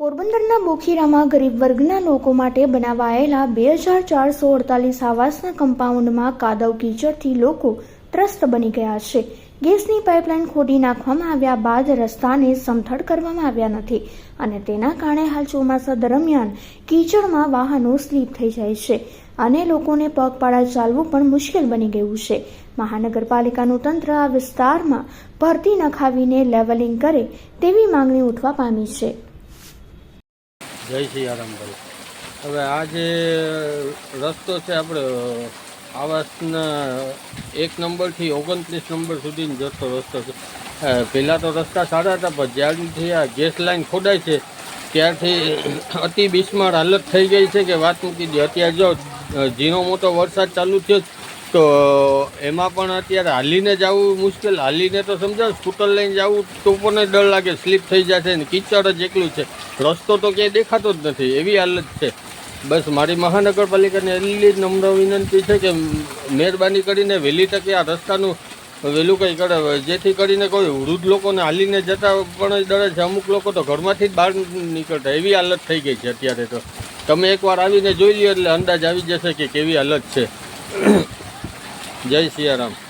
પોરબંદરના બોખીરામાં ગરીબ વર્ગના લોકો માટે બનાવાયેલા બે હજાર ચારસો અડતાલીસ આવાસના કમ્પાઉન્ડમાં કાદવ કીચડથી લોકો ત્રસ્ત બની ગયા છે. ગેસની પાઇપલાઇન ખોદી નાખવામાં આવ્યા બાદ રસ્તાને સમથળ કરવામાં આવ્યા નથી અને તેના કારણે હાલ ચોમાસા દરમિયાન કીચડમાં વાહનો સ્લીપ થઈ જાય છે અને લોકોને પગપાળા ચાલવું પણ મુશ્કેલ બની ગયું છે. મહાનગરપાલિકાનું તંત્ર આ વિસ્તારમાં ભરતી નખાવીને લેવલિંગ કરે તેવી માંગણી ઉઠવા પામી છે. જય સિયારામભાઈ હવે આ જે રસ્તો છે આપણે, આવાસના એક નંબરથી ઓગણત્રીસ નંબર સુધીનો જતો રસ્તો છે. પહેલાં તો રસ્તા સારા હતા, પણ જ્યારથી આ ગેસ લાઈન ખોડાય છે, ત્યારથી અતિ બિસ્માર હાલત થઈ ગઈ છે કે વાત મૂકી દે. અત્યારે જો ઝીણો મોટો વરસાદ ચાલુ થયો તો એમાં પણ અત્યારે હાલીને જવું મુશ્કેલ. હાલીને તો સમજાવ, સ્કૂટર લઈને જવું તો પણ ડર લાગે, સ્લીપ થઈ જશે ને કિચડ જ એકલું છે. રસ્તો તો ક્યાંય દેખાતો જ નથી, એવી હાલત છે. બસ મારી મહાનગરપાલિકાને એટલી જ નમ્ર વિનંતી છે કે મહેરબાની કરીને વહેલી તકે આ રસ્તાનું વહેલું કંઈ કરે, જેથી કરીને કોઈ વૃદ્ધ લોકોને હાલીને જતા પણ ડરે છે. અમુક લોકો તો ઘરમાંથી જ બહાર નીકળતા, એવી હાલત થઈ ગઈ છે અત્યારે તો. તમે એકવાર આવીને જોઈ લો એટલે અંદાજ આવી જશે કે કેવી હાલત છે. જય સિયારામ.